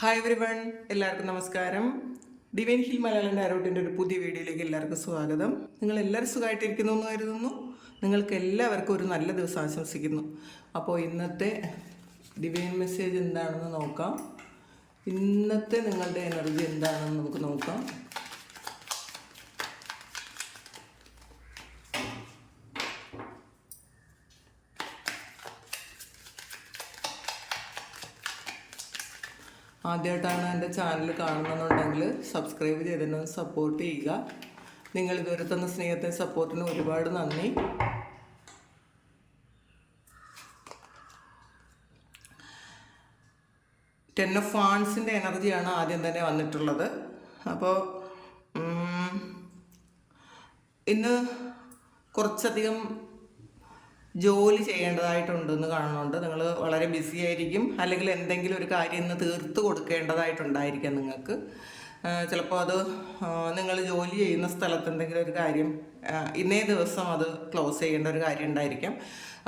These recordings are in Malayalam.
ഹായ് എവറി വൺ എല്ലാവർക്കും നമസ്കാരം. ഡിവൈൻ ഹിൽ മലയാളം ഡയറോട്ടിന്റെ ഒരു പുതിയ വീഡിയോയിലേക്ക് എല്ലാവർക്കും സ്വാഗതം. നിങ്ങൾ എല്ലാവരും സുഖമായിട്ടിരിക്കുന്നു എന്ന് കരുതുന്നു. നിങ്ങൾക്ക് എല്ലാവർക്കും ഒരു നല്ല ദിവസം ആശംസിക്കുന്നു. അപ്പോൾ ഇന്നത്തെ ഡിവൈൻ മെസ്സേജ് എന്താണെന്ന് നോക്കാം. ഇന്നത്തെ നിങ്ങളുടെ എനർജി എന്താണെന്ന് നമുക്ക് നോക്കാം. ആദ്യമായിട്ടാണ് എന്റെ ചാനൽ കാണുന്നുണ്ടെങ്കിൽ സബ്സ്ക്രൈബ് ചെയ്തിട്ട് സപ്പോർട്ട് ചെയ്യുക. നിങ്ങൾ ഇതുവരെ തന്ന സ്നേഹത്തെ സപ്പോർട്ടിന് ഒരുപാട് നന്ദി. ടെൻ ഓഫ് ഫാൻസിന്റെ എനർജിയാണ് ആദ്യം തന്നെ വന്നിട്ടുള്ളത്. അപ്പോൾ ഇന്ന് കുറച്ചധികം ജോലി ചെയ്യേണ്ടതായിട്ടുണ്ടെന്ന് കാണുന്നുണ്ട്. നിങ്ങൾ വളരെ ബിസി ആയിരിക്കും. അല്ലെങ്കിൽ എന്തെങ്കിലും ഒരു കാര്യം ഇന്ന് തീർത്ത് കൊടുക്കേണ്ടതായിട്ടുണ്ടായിരിക്കാം നിങ്ങൾക്ക്. ചിലപ്പോൾ അത് നിങ്ങൾ ജോലി ചെയ്യുന്ന സ്ഥലത്ത് എന്തെങ്കിലും ഒരു കാര്യം ഇന്നേ ദിവസം അത് ക്ലോസ് ചെയ്യേണ്ട ഒരു കാര്യം ഉണ്ടായിരിക്കാം.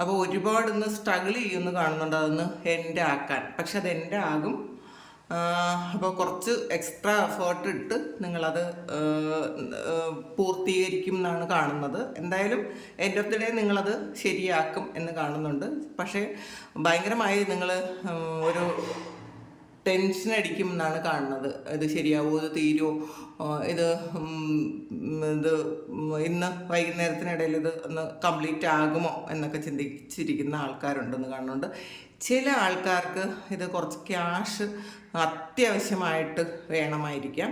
അപ്പോൾ ഒരുപാട് ഇന്ന് സ്ട്രഗിൾ ചെയ്യുമെന്ന് കാണുന്നുണ്ട്. അതൊന്ന് എന്റെ ആക്കാൻ. പക്ഷെ അത് എന്റെ ആകും. അപ്പോൾ കുറച്ച് എക്സ്ട്രാ എഫേർട്ട് ഇട്ട് നിങ്ങളത് പൂർത്തീകരിക്കും എന്നാണ് കാണുന്നത്. എന്തായാലും എന്റെ ഓഫ് ദി ഡേ നിങ്ങളത് ശരിയാക്കും എന്ന് കാണുന്നുണ്ട്. പക്ഷേ ഭയങ്കരമായി നിങ്ങൾ ഒരു ടെൻഷൻ അടിക്കും എന്നാണ് കാണുന്നത്. ഇത് ശരിയാവുമോ ഇത് തീരുമോ ഇത് ഇത് ഇന്ന് വൈകുന്നേരത്തിനിടയിൽ ഇത് ഒന്ന് കംപ്ലീറ്റ് ആകുമോ എന്നൊക്കെ ചിന്തിച്ചിരിക്കുന്ന ആൾക്കാരുണ്ടെന്ന് കാണുന്നുണ്ട്. ചില ആൾക്കാർക്ക് ഇത് കുറച്ച് ക്യാഷ് അത്യാവശ്യമായിട്ട് വേണമായിരിക്കാം.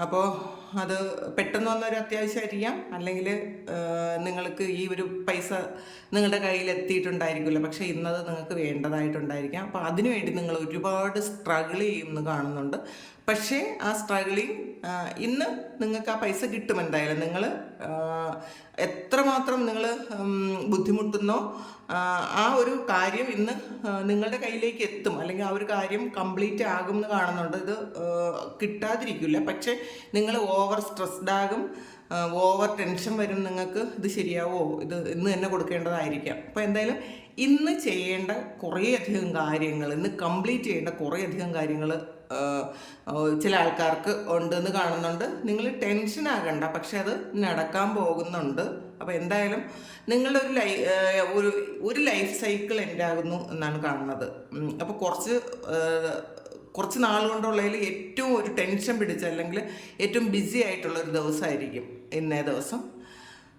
അപ്പോൾ അത് പെട്ടെന്ന് വന്നൊരു അത്യാവശ്യമായിരിക്കാം. അല്ലെങ്കിൽ നിങ്ങൾക്ക് ഈ ഒരു പൈസ നിങ്ങളുടെ കയ്യിൽ എത്തിയിട്ടുണ്ടായിരിക്കില്ല പക്ഷേ ഇന്നത് നിങ്ങൾക്ക് വേണ്ടതായിട്ടുണ്ടായിരിക്കാം. അപ്പോൾ അതിനുവേണ്ടി നിങ്ങൾ ഒരുപാട് സ്ട്രഗിൾ ചെയ്യുമെന്ന് കാണുന്നുണ്ട്. പക്ഷേ ആ സ്ട്രഗിളിങ് ഇന്ന് നിങ്ങൾക്ക് ആ പൈസ കിട്ടും എന്തായാലും. നിങ്ങൾ എത്രമാത്രം നിങ്ങൾ ബുദ്ധിമുട്ടുന്നോ ആ, ഒരു കാര്യം ഇന്ന് നിങ്ങളുടെ കയ്യിലേക്ക് എത്തും. അല്ലെങ്കിൽ ആ ഒരു കാര്യം കംപ്ലീറ്റ് ആകും എന്ന് കാണുന്നുണ്ട്. ഇത് കിട്ടാതിരിക്കില്ല. പക്ഷേ നിങ്ങൾ ഓവർ സ്ട്രെസ്ഡാകും ഓവർ ടെൻഷൻ വരും നിങ്ങൾക്ക്. ഇത് ശരിയാവോ? ഇത് ഇന്ന് തന്നെ കൊടുക്കേണ്ടതായിരിക്കാം. അപ്പോൾ എന്തായാലും ഇന്ന് ചെയ്യേണ്ട കുറേയധികം കാര്യങ്ങൾ ഇന്ന് കംപ്ലീറ്റ് ചെയ്യേണ്ട കുറേയധികം കാര്യങ്ങൾ ചില ആൾക്കാർക്ക് ഉണ്ടെന്ന് കാണുന്നുണ്ട്. നിങ്ങൾ ടെൻഷൻ ആകണ്ട. പക്ഷെ അത് നടക്കാൻ പോകുന്നുണ്ട്. അപ്പോൾ എന്തായാലും നിങ്ങളുടെ ഒരു ലൈ ഒരു ഒരു ലൈഫ് സൈക്കിൾ എന്റെ ആകുന്നു എന്നാണ് കാണുന്നത്. അപ്പോൾ കുറച്ച് കുറച്ച് നാൾ കൊണ്ടുള്ളതിൽ ഏറ്റവും ഒരു ടെൻഷൻ പിടിച്ച അല്ലെങ്കിൽ ഏറ്റവും ബിസി ആയിട്ടുള്ള ഒരു ദിവസമായിരിക്കും ഇന്നേ ദിവസം.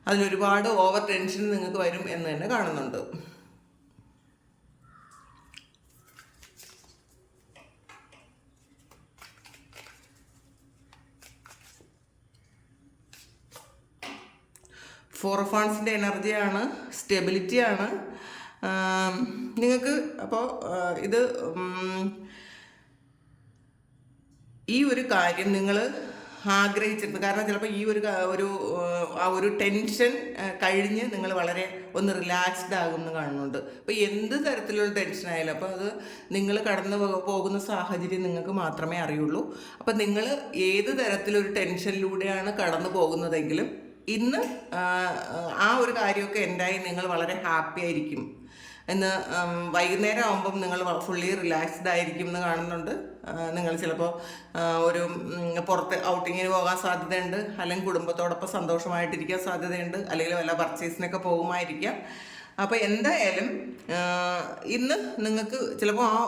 അതിലൊരുപാട് ഓവർ ടെൻഷൻ നിങ്ങൾക്ക് വരും എന്ന് തന്നെ കാണുന്നുണ്ട്. ഫോർ ഫാൻസിന്റെ എനർജിയാണ് സ്റ്റെബിലിറ്റിയാണ് നിങ്ങൾക്ക് അപ്പോൾ ഇത് ഈ ഒരു കാര്യം നിങ്ങൾ ആഗ്രഹിച്ചിരുന്നു. കാരണം ചിലപ്പോൾ ഈ ഒരു ഒരു ആ ഒരു ടെൻഷൻ കഴിഞ്ഞ് നിങ്ങൾ വളരെ ഒന്ന് റിലാക്സ്ഡ് ആകുമെന്ന് കാണുന്നുണ്ട്. അപ്പോൾ എന്ത് തരത്തിലുള്ള ടെൻഷൻ ആയാലും അപ്പോൾ അത് നിങ്ങൾ കടന്നു പോകുന്ന സാഹചര്യം നിങ്ങൾക്ക് മാത്രമേ അറിയുള്ളൂ. അപ്പോൾ നിങ്ങൾ ഏത് തരത്തിലൊരു ടെൻഷനിലൂടെയാണ് കടന്നു പോകുന്നതെങ്കിലും ഇന്ന് ആ, ഒരു കാര്യമൊക്കെ എന്തായി? നിങ്ങൾ വളരെ ഹാപ്പി ആയിരിക്കും. ഇന്ന് വൈകുന്നേരം ആകുമ്പം നിങ്ങൾ ഫുള്ളി റിലാക്സ്ഡ് ആയിരിക്കും എന്ന് കാണുന്നുണ്ട്. നിങ്ങൾ ചിലപ്പോൾ ഒരു പുറത്ത് ഔട്ടിങ്ങിന് പോകാൻ സാധ്യതയുണ്ട്. അല്ലെങ്കിൽ കുടുംബത്തോടൊപ്പം സന്തോഷമായിട്ടിരിക്കാൻ സാധ്യതയുണ്ട്. അല്ലെങ്കിൽ വല്ല പർച്ചേസിനൊക്കെ പോകുമായിരിക്കാം. അപ്പോൾ എന്തായാലും ഇന്ന് നിങ്ങൾക്ക് ചിലപ്പോൾ ആ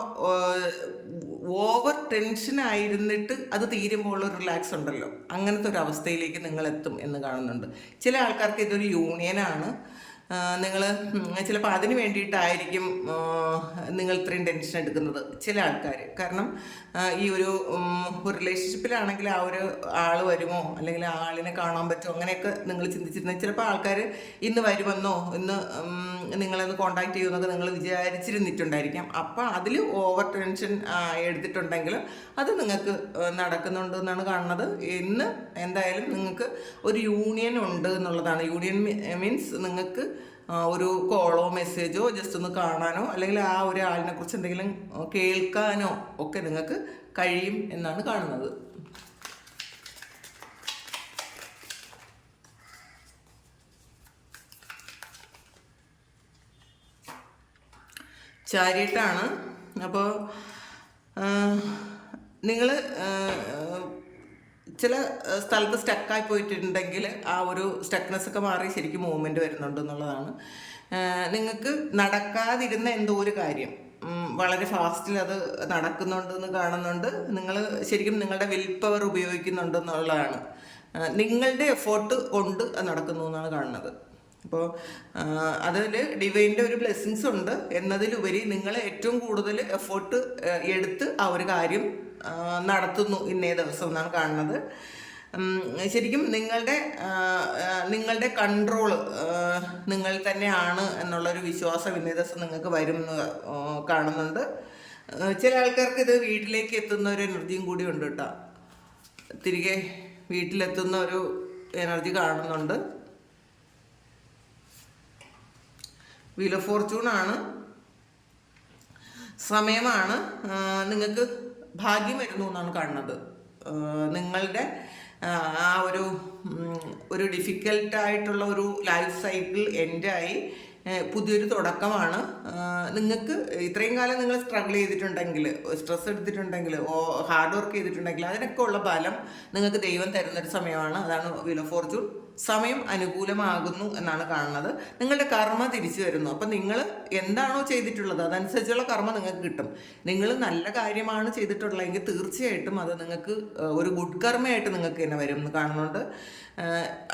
ഓവർ ടെൻഷൻ ആയിരുന്നിട്ട് അത് തീരുമ്പോൾ റിലാക്സ് ഉണ്ടല്ലോ. അങ്ങനത്തെ ഒരു അവസ്ഥയിലേക്ക് നിങ്ങൾ എത്തും എന്ന് കാണുന്നുണ്ട്. ചില ആൾക്കാർക്ക് ഇതൊരു യൂണിയനാണ് നിങ്ങൾ ചിലപ്പോൾ അതിന് വേണ്ടിയിട്ടായിരിക്കും നിങ്ങൾ ഇത്രയും ടെൻഷൻ എടുക്കുന്നത് ചില ആൾക്കാർ കാരണം ഈ ഒരു ഒരു റിലേഷൻഷിപ്പിലാണെങ്കിൽ ആ ഒരു ആൾ വരുമോ? അല്ലെങ്കിൽ ആ ആളിനെ കാണാൻ പറ്റുമോ? അങ്ങനെയൊക്കെ നിങ്ങൾ ചിന്തിച്ചിരുന്നത് ചിലപ്പോൾ ആൾക്കാർ ഇന്ന് വരുമെന്നോ? ഇന്ന് നിങ്ങളെന്ന് കോണ്ടാക്ട് ചെയ്യുമെന്നൊക്കെ നിങ്ങൾ വിചാരിച്ചിരുന്നിട്ടുണ്ടായിരിക്കാം. അപ്പോൾ അതിൽ ഓവർ ടെൻഷൻ എടുത്തിട്ടുണ്ടെങ്കിൽ അത് നിങ്ങൾക്ക് നടക്കുന്നുണ്ട് എന്നാണ് കാണുന്നത്. ഇന്ന് എന്തായാലും നിങ്ങൾക്ക് ഒരു യൂണിയൻ ഉണ്ട് എന്നുള്ളതാണ്. യൂണിയൻ മീൻസ് നിങ്ങൾക്ക് ഒരു കോളോ മെസ്സേജോ ജസ്റ്റ് ഒന്ന് കാണാനോ അല്ലെങ്കിൽ ആ ഒരു കുറിച്ച് എന്തെങ്കിലും കേൾക്കാനോ ഒക്കെ നിങ്ങൾക്ക് കഴിയും എന്നാണ് കാണുന്നത്. ചാരിയിട്ടാണ്. അപ്പോൾ നിങ്ങൾ ചില സ്ഥലത്ത് സ്റ്റക്കായി പോയിട്ടുണ്ടെങ്കിൽ ആ ഒരു സ്റ്റക്നെസ് ഒക്കെ മാറി ശരിക്കും മൂവ്മെന്റ് വരുന്നുണ്ട് എന്നുള്ളതാണ്. നിങ്ങൾക്ക് നടക്കാതിരുന്ന എന്തോ ഒരു കാര്യം. വളരെ ഫാസ്റ്റിൽ അത് നടക്കുന്നുണ്ടെന്ന് കാണുന്നുണ്ട്. നിങ്ങൾ ശരിക്കും നിങ്ങളുടെ വിൽ പവർ ഉപയോഗിക്കുന്നുണ്ടെന്നുള്ളതാണ് നിങ്ങളുടെ എഫേർട്ട് കൊണ്ട് നടക്കുന്നു എന്നാണ് കാണുന്നത്. അപ്പോൾ അതിൽ ഡിവൈന്റെ ഒരു ബ്ലെസ്സിങ്സ് ഉണ്ട്. എന്നതിലുപരി നിങ്ങൾ ഏറ്റവും കൂടുതൽ എഫേർട്ട് എടുത്ത് ആ ഒരു കാര്യം നടത്തുന്നു ഇന്നേ ദിവസം എന്നാണ് കാണുന്നത്. ശരിക്കും നിങ്ങളുടെ നിങ്ങളുടെ കൺട്രോൾ നിങ്ങൾ തന്നെയാണ് എന്നുള്ളൊരു വിശ്വാസം ഇന്നേ ദിവസം നിങ്ങൾക്ക് വരും എന്ന് കാണുന്നുണ്ട്. ചില ആൾക്കാർക്ക് ഇത് വീട്ടിലേക്ക് എത്തുന്ന ഒരു എനർജിയും കൂടി ഉണ്ട് കേട്ടോ. തിരികെ വീട്ടിലെത്തുന്ന ഒരു എനർജി കാണുന്നുണ്ട്. വീൽ ഓഫ് ഫോർച്യൂൺ ആണ്. സമയമാണ്. നിങ്ങൾക്ക് ഭാഗ്യം വരുന്നു എന്നാണ് കാണുന്നത്. നിങ്ങളുടെ ആ, ഒരു ഒരു ഡിഫിക്കൽട്ടായിട്ടുള്ള ഒരു ലൈഫ് സൈക്കിൾ എൻഡായി പുതിയൊരു തുടക്കമാണ്. നിങ്ങൾക്ക് ഇത്രയും കാലം നിങ്ങൾ സ്ട്രഗിൾ ചെയ്തിട്ടുണ്ടെങ്കിൽ സ്ട്രെസ് എടുത്തിട്ടുണ്ടെങ്കിൽ ഓ ഹാർഡ് വർക്ക് ചെയ്തിട്ടുണ്ടെങ്കിൽ അതിനൊക്കെ ഉള്ള ബലം നിങ്ങൾക്ക് ദൈവം തരുന്നൊരു സമയമാണ്. അതാണ് വീൽ ഓഫ് ഫോർച്യൂൺ സമയം അനുകൂലമാകുന്നു എന്നാണ് കാണുന്നത്. നിങ്ങളുടെ കർമ്മ തിരിച്ചു വരുന്നു. അപ്പം നിങ്ങൾ എന്താണോ ചെയ്തിട്ടുള്ളത് അതനുസരിച്ചുള്ള കർമ്മ നിങ്ങൾക്ക് കിട്ടും. നിങ്ങൾ നല്ല കാര്യമാണ് ചെയ്തിട്ടുള്ളതെങ്കിൽ തീർച്ചയായിട്ടും അത് നിങ്ങൾക്ക് ഒരു ഗുഡ് കർമ്മയായിട്ട് നിങ്ങൾക്ക് തന്നെ വരും എന്ന് കാണുന്നുണ്ട്.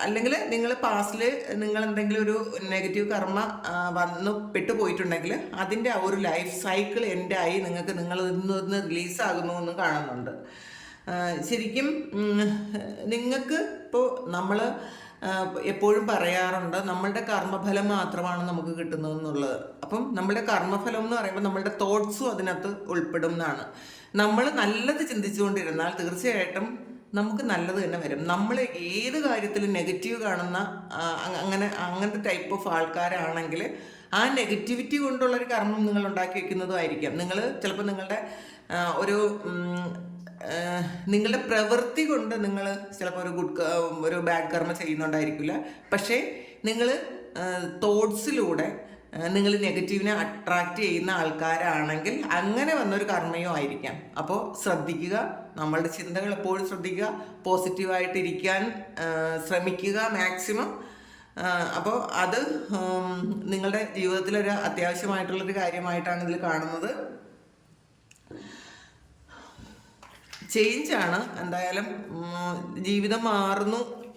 അല്ലെങ്കിൽ നിങ്ങൾ പാസ്റ്റിൽ നിങ്ങൾ എന്തെങ്കിലും ഒരു നെഗറ്റീവ് കർമ്മ വന്നു പോയിട്ടുണ്ടെങ്കിൽ അതിന്റെ ആ ഒരു ലൈഫ് സൈക്കിൾ എൻഡായി നിങ്ങൾക്ക് നിങ്ങൾ നിന്ന് റിലീസാകുന്നു എന്ന് കാണുന്നുണ്ട്. ശരിക്കും നിങ്ങൾക്ക് ഇപ്പോൾ നമ്മൾ എപ്പോഴും പറയാറുണ്ട് നമ്മളുടെ കർമ്മഫലം മാത്രമാണ് നമുക്ക് കിട്ടുന്നത് എന്നുള്ളത് അപ്പം നമ്മളുടെ കർമ്മഫലം എന്ന് പറയുമ്പോൾ നമ്മളുടെ തോട്ട്സും അതിനകത്ത് ഉൾപ്പെടും എന്നാണ്. നമ്മൾ നല്ലത് ചിന്തിച്ചുകൊണ്ടിരുന്നാൽ തീർച്ചയായിട്ടും നമുക്ക് നല്ലത് തന്നെ വരും. നമ്മൾ ഏത് കാര്യത്തിലും നെഗറ്റീവ് കാണുന്ന അങ്ങനെ അങ്ങനത്തെ ടൈപ്പ് ഓഫ് ആൾക്കാരാണെങ്കിൽ ആ നെഗറ്റിവിറ്റി കൊണ്ടുള്ളൊരു കർമ്മം നിങ്ങൾ ഉണ്ടാക്കി വെക്കുന്നതുമായിരിക്കാം. നിങ്ങൾ ചിലപ്പോൾ നിങ്ങളുടെ ഒരു നിങ്ങളുടെ പ്രവൃത്തി കൊണ്ട് നിങ്ങൾ ചിലപ്പോൾ ഒരു ഗുഡ് ഒരു ബാഡ് കർമ്മ ചെയ്യുന്നുണ്ടായിരിക്കില്ല. പക്ഷേ നിങ്ങൾ തോട്ട്സിലൂടെ നിങ്ങൾ നെഗറ്റീവിനെ അട്രാക്റ്റ് ചെയ്യുന്ന ആൾക്കാരാണെങ്കിൽ അങ്ങനെ വന്നൊരു കർമ്മയോ ആയിരിക്കാം. അപ്പോൾ ശ്രദ്ധിക്കുക നമ്മളുടെ ചിന്തകൾ എപ്പോഴും ശ്രദ്ധിക്കുക പോസിറ്റീവായിട്ടിരിക്കാൻ ശ്രമിക്കുക മാക്സിമം അപ്പോൾ അത് നിങ്ങളുടെ ജീവിതത്തിലൊരു അത്യാവശ്യമായിട്ടുള്ളൊരു കാര്യമായിട്ടാണ് ഇതിൽ കാണുന്നത്. ചേഞ്ചാണ് എന്തായാലും ജീവിതം മാറുന്നു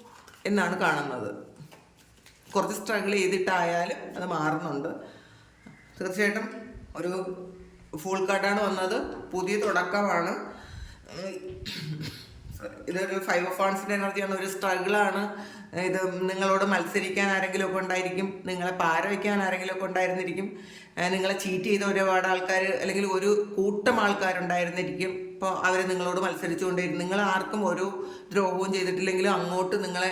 എന്നാണ് കാണുന്നത്. കുറച്ച് സ്ട്രഗിൾ ചെയ്തിട്ടായാലും അത് മാറുന്നുണ്ട്. തീർച്ചയായിട്ടും ഒരു ഫുൾ കാർഡാണ് വന്നത്. പുതിയ തുടക്കമാണ്. ഇതൊരു ഫൈവ് ഓഫ് ഫാൺസിന്റെ എനർജിയാണ്. ഒരു സ്ട്രഗിളാണ് ഇത് നിങ്ങളോട് മത്സരിക്കാൻ ആരെങ്കിലും ഒക്കെ ഉണ്ടായിരിക്കും. നിങ്ങളെ പാര വയ്ക്കാൻ ആരെങ്കിലും ഉണ്ടായിരുന്നിരിക്കും നിങ്ങളെ ചീറ്റ് ചെയ്ത ഒരുപാട് ആൾക്കാർ അല്ലെങ്കിൽ ഒരു കൂട്ടം ആൾക്കാരുണ്ടായിരുന്നിരിക്കും. ഇപ്പോൾ അവർ നിങ്ങളോട് മത്സരിച്ചുകൊണ്ടിരിക്കും നിങ്ങൾ ആർക്കും ഒരു ദ്രോഹവും ചെയ്തിട്ടില്ലെങ്കിലും അങ്ങോട്ട് നിങ്ങളെ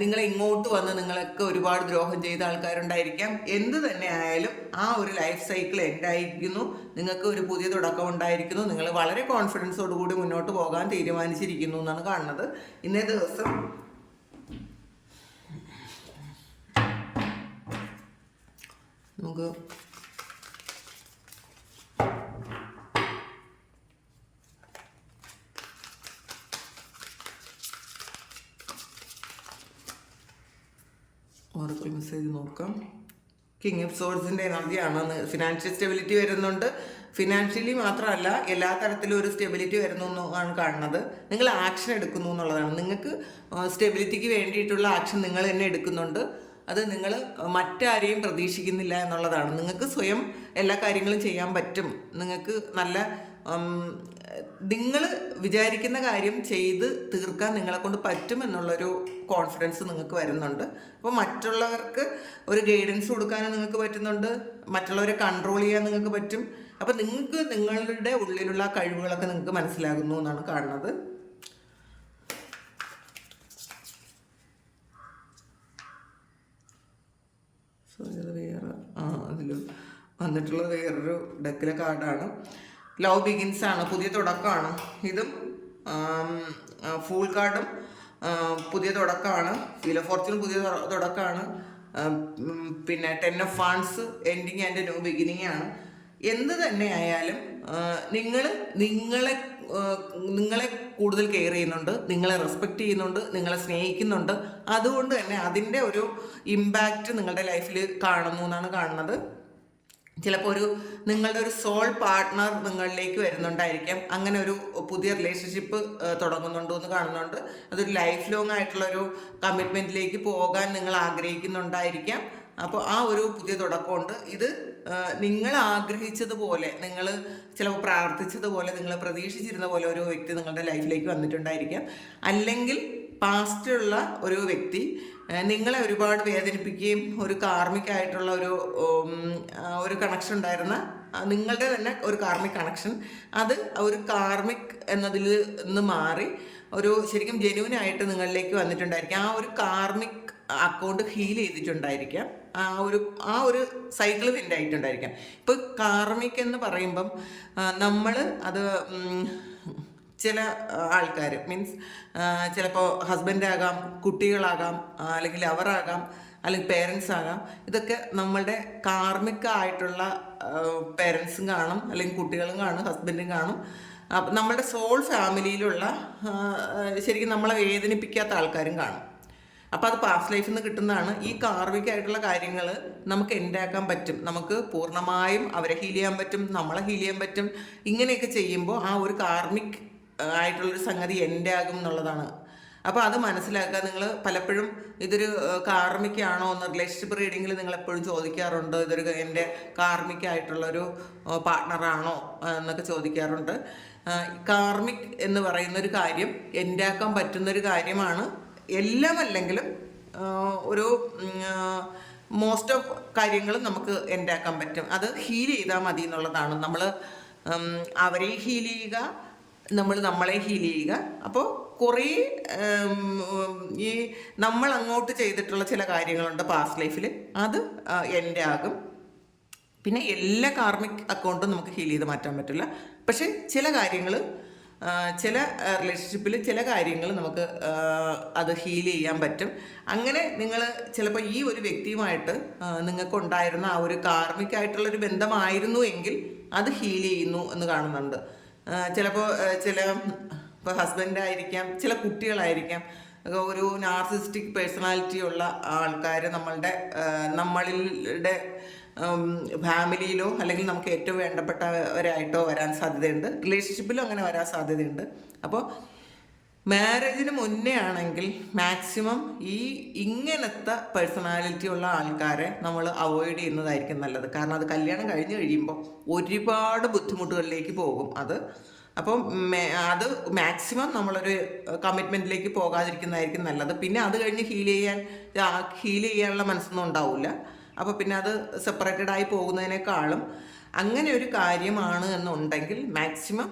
നിങ്ങളെ ഇങ്ങോട്ട് വന്ന് നിങ്ങൾക്ക് ഒരുപാട് ദ്രോഹം ചെയ്ത ആൾക്കാരുണ്ടായിരിക്കാം. എന്ത് തന്നെ ആയാലും ആ ഒരു ലൈഫ് സൈക്കിൾ എൻഡായിരിക്കുന്നു നിങ്ങൾക്ക് ഒരു പുതിയ തുടക്കം ഉണ്ടായിരിക്കുന്നു. നിങ്ങൾ വളരെ കോൺഫിഡൻസോടുകൂടി മുന്നോട്ട് പോകാൻ തീരുമാനിച്ചിരിക്കുന്നു എന്നാണ് കാണുന്നത്. ഇന്നേ ദിവസം നമുക്ക് ഓറക്കിൾ മെസ്സേജ് നോക്കാം. കിങ് ഓഫ് സോഴ്സിന്റെ എനർജിയാണ് ഫിനാൻഷ്യൽ സ്റ്റെബിലിറ്റി വരുന്നുണ്ട്. ഫിനാൻഷ്യലി മാത്രമല്ല എല്ലാ തരത്തിലും ഒരു സ്റ്റെബിലിറ്റി വരുന്നു എന്നാണ് കാണുന്നത്. നിങ്ങൾ ആക്ഷൻ എടുക്കുന്നു എന്നുള്ളതാണ്. നിങ്ങൾക്ക് സ്റ്റെബിലിറ്റിക്ക് വേണ്ടിയിട്ടുള്ള ആക്ഷൻ നിങ്ങൾ തന്നെ എടുക്കുന്നുണ്ട്. അത് നിങ്ങൾ മറ്റാരെയും പ്രതീക്ഷിക്കുന്നില്ല എന്നുള്ളതാണ്. നിങ്ങൾക്ക് സ്വയം എല്ലാ കാര്യങ്ങളും ചെയ്യാൻ പറ്റും. നിങ്ങൾക്ക് നല്ല നിങ്ങൾ വിചാരിക്കുന്ന കാര്യം ചെയ്ത് തീർക്കാൻ നിങ്ങളെ കൊണ്ട് പറ്റുമെന്നുള്ളൊരു കോൺഫിഡൻസ് നിങ്ങൾക്ക് വരുന്നുണ്ട്. അപ്പോൾ മറ്റുള്ളവർക്ക് ഒരു ഗൈഡൻസ് കൊടുക്കാനും നിങ്ങൾക്ക് പറ്റുന്നുണ്ട്. മറ്റുള്ളവരെ കൺട്രോൾ ചെയ്യാൻ നിങ്ങൾക്ക് പറ്റും. അപ്പോൾ നിങ്ങൾക്ക് നിങ്ങളുടെ ഉള്ളിലുള്ള കഴിവുകളൊക്കെ നിങ്ങൾക്ക് മനസ്സിലാകുന്നു എന്നാണ് കാണുന്നത്. സോ വേറെ ആ അതിൽ വന്നിട്ടുള്ള വേറൊരു ഡക്കിലെ കാർഡാണ് ലവ് ബിഗിൻസ് ആണ് പുതിയ തുടക്കമാണ്. ഇതും ഫുൾ കാർഡും പുതിയ തുടക്കമാണ്. ഫീൽ ഓഫ് ഫോർച്യൂൺ പുതിയ തുട- തുടക്കമാണ്. പിന്നെ ten of fans ending and new beginning ആണ്. എന്ത് തന്നെ ആയാലും നിങ്ങൾ നിങ്ങളെ നിങ്ങളെ കൂടുതൽ കെയർ ചെയ്യുന്നുണ്ട് നിങ്ങളെ റെസ്പെക്റ്റ് ചെയ്യുന്നുണ്ട് നിങ്ങളെ സ്നേഹിക്കുന്നുണ്ട്. അതുകൊണ്ട് തന്നെ അതിന്റെ ഒരു ഇമ്പാക്റ്റ് നിങ്ങളുടെ ലൈഫിൽ കാണുന്നു എന്നാണ് കാണുന്നത്. ചിലപ്പോൾ ഒരു നിങ്ങളുടെ ഒരു സോൾ പാർട്ട്ണർ നിങ്ങളിലേക്ക് വരുന്നുണ്ടായിരിക്കാം. അങ്ങനെ ഒരു പുതിയ റിലേഷൻഷിപ്പ് തുടങ്ങുന്നുണ്ടോ എന്ന് കാണുന്നുണ്ട്. അതൊരു ലൈഫ് ലോങ് ആയിട്ടുള്ള ഒരു കമ്മിറ്റ്മെന്റിലേക്ക് പോകാൻ നിങ്ങൾ ആഗ്രഹിക്കുന്നുണ്ടായിരിക്കാം. അപ്പോൾ ആ ഒരു പുതിയ തുടക്കമുണ്ട്. ഇത് നിങ്ങൾ ആഗ്രഹിച്ചതുപോലെ നിങ്ങൾ ചിലപ്പോൾ പ്രാർത്ഥിച്ചതുപോലെ നിങ്ങൾ പ്രതീക്ഷിച്ചിരുന്ന പോലെ ഒരു വ്യക്തി നിങ്ങളുടെ ലൈഫിലേക്ക് വന്നിട്ടുണ്ടായിരിക്കാം. അല്ലെങ്കിൽ പാസ്റ്റുള്ള ഒരു വ്യക്തി നിങ്ങളെ ഒരുപാട് വേദനിപ്പിക്കുകയും ഒരു കാർമികമായിട്ടുള്ള ഒരു ഒരു കണക്ഷൻ ഉണ്ടായിരുന്ന നിങ്ങളുടെ തന്നെ ഒരു കാർമിക് കണക്ഷൻ അത് ഒരു കാർമിക് എന്നതിൽ നിന്ന് മാറി ഒരു ശരിക്കും ജെന്യൂൻ ആയിട്ട് നിങ്ങളിലേക്ക് വന്നിട്ടുണ്ടായിരിക്കാം. ആ ഒരു കാർമിക് അക്കൗണ്ട് ഹീൽ ചെയ്തിട്ടുണ്ടായിരിക്കാം. ആ ഒരു ആ ഒരു സൈക്കിൾ വിൻഡ് ആയിട്ടുണ്ടായിരിക്കാം. ഇപ്പോൾ കാർമിക് എന്ന് പറയുമ്പം നമ്മൾ അത് ചില ആൾക്കാർ മീൻസ് ചിലപ്പോൾ ഹസ്ബൻഡാകാം കുട്ടികളാകാം അല്ലെങ്കിൽ അവറാകാം അല്ലെങ്കിൽ പേരൻസ് ആകാം ഇതൊക്കെ നമ്മളുടെ കാർമ്മികമായിട്ടുള്ള പേരൻസും കാണും അല്ലെങ്കിൽ കുട്ടികളും കാണും ഹസ്ബൻഡും കാണും. അപ്പം നമ്മളുടെ സോൾ ഫാമിലിയിലുള്ള ശരിക്കും നമ്മളെ വേദനിപ്പിക്കാത്ത ആൾക്കാരും കാണും. അപ്പോൾ അത് പാസ്റ്റ് ലൈഫിൽ നിന്ന് കിട്ടുന്നതാണ്. ഈ കാർമിക് ആയിട്ടുള്ള കാര്യങ്ങൾ നമുക്ക് എൻഡാക്കാൻ പറ്റും. നമുക്ക് പൂർണമായും അവരെ ഹീൽ ചെയ്യാൻ പറ്റും നമ്മളെ ഹീൽ ചെയ്യാൻ പറ്റും. ഇങ്ങനെയൊക്കെ ചെയ്യുമ്പോൾ ആ ഒരു കാർമിക് ആയിട്ടുള്ളൊരു സംഗതി എന്റെ ആകും എന്നുള്ളതാണ്. അപ്പോൾ അത് മനസ്സിലാക്കുക. നിങ്ങൾ പലപ്പോഴും ഇതൊരു കാർമിക്കാണോ എന്ന് റിലേഷൻഷിപ്പ് റീഡിങ്ങിൽ നിങ്ങൾ എപ്പോഴും ചോദിക്കാറുണ്ട്? ഇതൊരു എന്റെ കാർമിക്കായിട്ടുള്ളൊരു പാർട്ട്ണറാണോ എന്നൊക്കെ ചോദിക്കാറുണ്ട്. കാർമിക് എന്ന് പറയുന്ന ഒരു കാര്യം എന്റെ ആക്കാൻ പറ്റുന്നൊരു കാര്യമാണ്. എല്ലാം അല്ലെങ്കിലും ഒരു മോസ്റ്റ് ഓഫ് കാര്യങ്ങളും നമുക്ക് എന്റെ ആക്കാൻ പറ്റും. അത് ഹീൽ ചെയ്താൽ മതി എന്നുള്ളതാണ്. നമ്മൾ അവരെ ഹീൽ ചെയ്യുക നമ്മൾ നമ്മളെ ഹീൽ ചെയ്യുക. അപ്പോൾ കുറേ ഈ നമ്മൾ അങ്ങോട്ട് ചെയ്തിട്ടുള്ള ചില കാര്യങ്ങളുണ്ട് പാസ്റ്റ് ലൈഫിൽ അത് എന്റെ ആകും. പിന്നെ എല്ലാ കാർമിക് അക്കൗണ്ടും നമുക്ക് ഹീൽ ചെയ്ത് മാറ്റാൻ പറ്റില്ല. പക്ഷെ ചില കാര്യങ്ങൾ ചില റിലേഷൻഷിപ്പിൽ ചില കാര്യങ്ങൾ നമുക്ക് അത് ഹീൽ ചെയ്യാൻ പറ്റും. അങ്ങനെ നിങ്ങൾ ചിലപ്പോൾ ഈ ഒരു വ്യക്തിയുമായിട്ട് നിങ്ങൾക്ക് നിങ്ങൾക്കുണ്ടായിരുന്ന ആ ഒരു കാർമിക് ആയിട്ടുള്ളൊരു ബന്ധമായിരുന്നു എങ്കിൽ അത് ഹീൽ ചെയ്യുന്നു എന്ന് കാണുന്നുണ്ട്. ചിലപ്പോൾ ചില ഇപ്പോൾ ഹസ്ബൻഡായിരിക്കാം ചില കുട്ടികളായിരിക്കാം. ഒരു നാർസിസ്റ്റിക് പേഴ്സണാലിറ്റി ഉള്ള ആൾക്കാർ നമ്മളുടെ നമ്മളുടെ ഫാമിലിയിലോ അല്ലെങ്കിൽ നമുക്ക് ഏറ്റവും വേണ്ടപ്പെട്ടവരായിട്ടോ വരാൻ സാധ്യതയുണ്ട്. റിലേഷൻഷിപ്പിലും അങ്ങനെ വരാൻ സാധ്യതയുണ്ട്. അപ്പോൾ മാരേജിന് മുന്നേ ആണെങ്കിൽ മാക്സിമം ഈ ഇങ്ങനത്തെ പേഴ്സണാലിറ്റി ഉള്ള ആൾക്കാരെ നമ്മൾ അവോയ്ഡ് ചെയ്യുന്നതായിരിക്കും നല്ലത്. കാരണം അത് കല്യാണം കഴിഞ്ഞ് കഴിയുമ്പോൾ ഒരുപാട് ബുദ്ധിമുട്ടുകളിലേക്ക് പോകും അത്. അപ്പം അത് മാക്സിമം നമ്മളൊരു കമ്മിറ്റ്മെന്റിലേക്ക് പോകാതിരിക്കുന്നതായിരിക്കും നല്ലത്. പിന്നെ അത് കഴിഞ്ഞ് ഹീൽ ചെയ്യാൻ ഹീൽ ചെയ്യാനുള്ള മനസ്സൊന്നും ഉണ്ടാവില്ല. അപ്പോൾ പിന്നെ അത് സെപ്പറേറ്റഡ് ആയി പോകുന്നതിനേക്കാളും അങ്ങനെ ഒരു കാര്യമാണ് എന്നുണ്ടെങ്കിൽ മാക്സിമം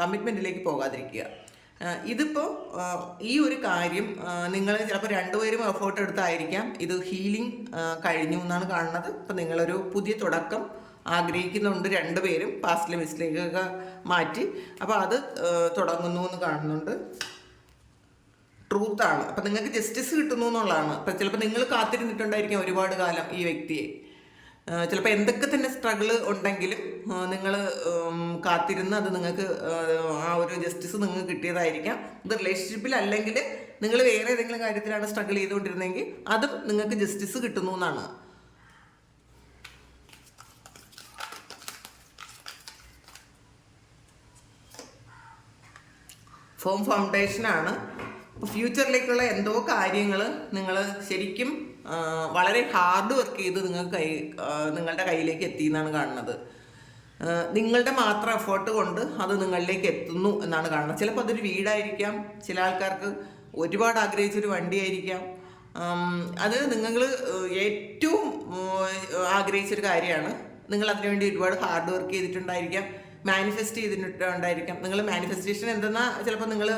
കമ്മിറ്റ്മെന്റിലേക്ക് പോകാതിരിക്കുക. ഇതിപ്പോൾ ഈ ഒരു കാര്യം നിങ്ങൾ ചിലപ്പോൾ രണ്ടുപേരും എഫേർട്ട് എടുത്തായിരിക്കാം. ഇത് ഹീലിംഗ് കഴിഞ്ഞു എന്നാണ് കാണുന്നത്. ഇപ്പം നിങ്ങളൊരു പുതിയ തുടക്കം ആഗ്രഹിക്കുന്നുണ്ട് രണ്ടുപേരും പാസ്റ്റിലെ മിസ്റ്റേക്കൊക്കെ മാറ്റി. അപ്പോൾ അത് തുടങ്ങുന്നു എന്ന് കാണുന്നുണ്ട്. ട്രൂത്താണ് അപ്പം നിങ്ങൾക്ക് ജസ്റ്റിസ് കിട്ടുന്നു എന്നുള്ളതാണ്. അപ്പം ചിലപ്പോൾ നിങ്ങൾ കാത്തിരുന്നിട്ടുണ്ടായിരിക്കാം ഒരുപാട് കാലം ഈ വ്യക്തിയെ. ചിലപ്പോൾ എന്തൊക്കെ തന്നെ സ്ട്രഗിൾ ഉണ്ടെങ്കിലും നിങ്ങൾ കാത്തിരുന്ന് അത് നിങ്ങൾക്ക് ആ ഒരു ജസ്റ്റിസ് നിങ്ങൾക്ക് കിട്ടിയതായിരിക്കാം. ഇത് റിലേഷൻഷിപ്പിൽ അല്ലെങ്കിൽ നിങ്ങൾ വേറെ ഏതെങ്കിലും കാര്യത്തിലാണ് സ്ട്രഗിൾ ചെയ്തുകൊണ്ടിരുന്നെങ്കിൽ അതും നിങ്ങൾക്ക് ജസ്റ്റിസ് കിട്ടുന്നു എന്നാണ്. ഫോം ഫൗണ്ടേഷനാണ് ഫ്യൂച്ചറിലേക്കുള്ള എന്തോ കാര്യങ്ങൾ നിങ്ങൾ ശരിക്കും വളരെ ഹാർഡ് വർക്ക് ചെയ്ത് നിങ്ങൾക്ക് കൈ നിങ്ങളുടെ കയ്യിലേക്ക് എത്തി എന്നാണ് കാണുന്നത് നിങ്ങളുടെ മാത്രം എഫേർട്ട് കൊണ്ട് അത് നിങ്ങളിലേക്ക് എത്തുന്നു എന്നാണ് കാണുന്നത്. ചിലപ്പോൾ അതൊരു വീടായിരിക്കാം ചില ആൾക്കാർക്ക് ഒരുപാട് ആഗ്രഹിച്ചൊരു വണ്ടിയായിരിക്കാം. അത് നിങ്ങൾ ഏറ്റവും ആഗ്രഹിച്ചൊരു കാര്യമാണ്. നിങ്ങൾ അതിനുവേണ്ടി ഒരുപാട് ഹാർഡ് വർക്ക് ചെയ്തിട്ടുണ്ടായിരിക്കാം മാനിഫെസ്റ്റ് ചെയ്തിട്ടുണ്ടായിരിക്കാം. നിങ്ങൾ മാനിഫെസ്റ്റേഷൻ എന്തെന്നാ ചിലപ്പോൾ നിങ്ങൾ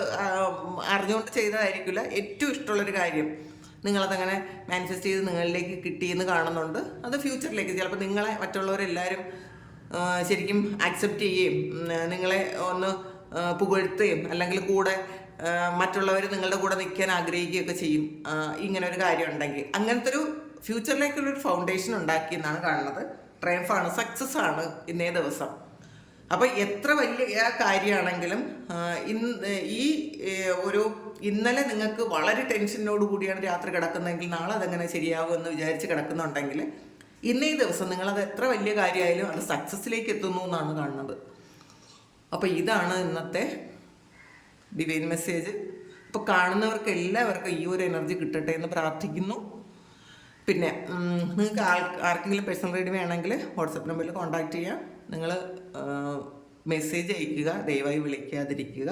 അറിഞ്ഞുകൊണ്ട് ചെയ്തതായിരിക്കില്ല. ഏറ്റവും ഇഷ്ടമുള്ളൊരു കാര്യം. നിങ്ങളതങ്ങനെ മാനിഫെസ്റ്റ് ചെയ്ത് നിങ്ങളിലേക്ക് കിട്ടിയെന്ന് കാണുന്നുണ്ട്. അത് ഫ്യൂച്ചറിലേക്ക് ചിലപ്പോൾ നിങ്ങളെ മറ്റുള്ളവരെല്ലാവരും ശരിക്കും ആക്സെപ്റ്റ് ചെയ്യുകയും നിങ്ങളെ ഒന്ന് പുകഴ്ത്തുകയും അല്ലെങ്കിൽ കൂടെ മറ്റുള്ളവർ നിങ്ങളുടെ കൂടെ നിൽക്കാൻ ആഗ്രഹിക്കുകയൊക്കെ ചെയ്യും. ഇങ്ങനെ ഒരു കാര്യം ഉണ്ടെങ്കിൽ. അങ്ങനത്തെ ഒരു ഫ്യൂച്ചറിലേക്കുള്ളൊരു ഫൗണ്ടേഷൻ ഉണ്ടാക്കി എന്നാണ് കാണുന്നത്. ട്രയംഫാണ് സക്സസ് ആണ് ഇന്നേ ദിവസം. അപ്പം എത്ര വലിയ കാര്യമാണെങ്കിലും ഇന്ന് ഈ ഒരു ഇന്നലെ നിങ്ങൾക്ക് വളരെ ടെൻഷനോട് കൂടിയാണ് രാത്രി കിടക്കുന്നതെങ്കിൽ നാളെ അതെങ്ങനെ ശരിയാകുമെന്ന് വിചാരിച്ച് കിടക്കുന്നുണ്ടെങ്കിൽ ഇന്നേ ദിവസം നിങ്ങളത് എത്ര വലിയ കാര്യമായാലും അത് സക്സസ്സിലേക്ക് എത്തുന്നു എന്നാണ് കാണുന്നത്. അപ്പോൾ ഇതാണ് ഇന്നത്തെ ഡിവൈൻ മെസ്സേജ് ഇപ്പോൾ കാണുന്നവർക്ക് എല്ലാവർക്കും ഈ ഒരു എനർജി കിട്ടട്ടെ എന്ന് പ്രാർത്ഥിക്കുന്നു. പിന്നെ നിങ്ങൾക്ക് ആർക്കെങ്കിലും പേഴ്സണൽ റീഡ് വേണമെങ്കിൽ വാട്സപ്പ് നമ്പറിൽ കോൺടാക്റ്റ് ചെയ്യാം. നിങ്ങൾ മെസ്സേജ് അയക്കുക ദയവായി വിളിക്കാതിരിക്കുക.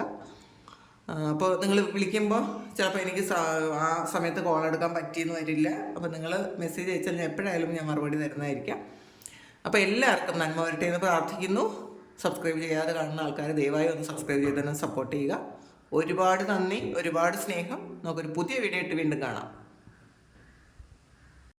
അപ്പോൾ നിങ്ങൾ വിളിക്കുമ്പോൾ ചിലപ്പോൾ എനിക്ക് ആ സമയത്ത് കോൾ എടുക്കാൻ പറ്റിയെന്ന് വരില്ല. അപ്പോൾ നിങ്ങൾ മെസ്സേജ് അയച്ചാൽ ഞാൻ എപ്പോഴായാലും ഞാൻ മറുപടി തരുന്നതായിരിക്കാം. അപ്പോൾ എല്ലാവർക്കും നന്മ വരട്ടെ എന്ന് പ്രാർത്ഥിക്കുന്നു. സബ്സ്ക്രൈബ് ചെയ്യാതെ കാണുന്ന ആൾക്കാർ ദയവായി ഒന്ന് സബ്സ്ക്രൈബ് ചെയ്ത് തന്നെ സപ്പോർട്ട് ചെയ്യുക. ഒരുപാട് നന്ദി ഒരുപാട് സ്നേഹം. നമുക്കൊരു പുതിയ വീഡിയോ ഇട്ട് വീണ്ടും കാണാം.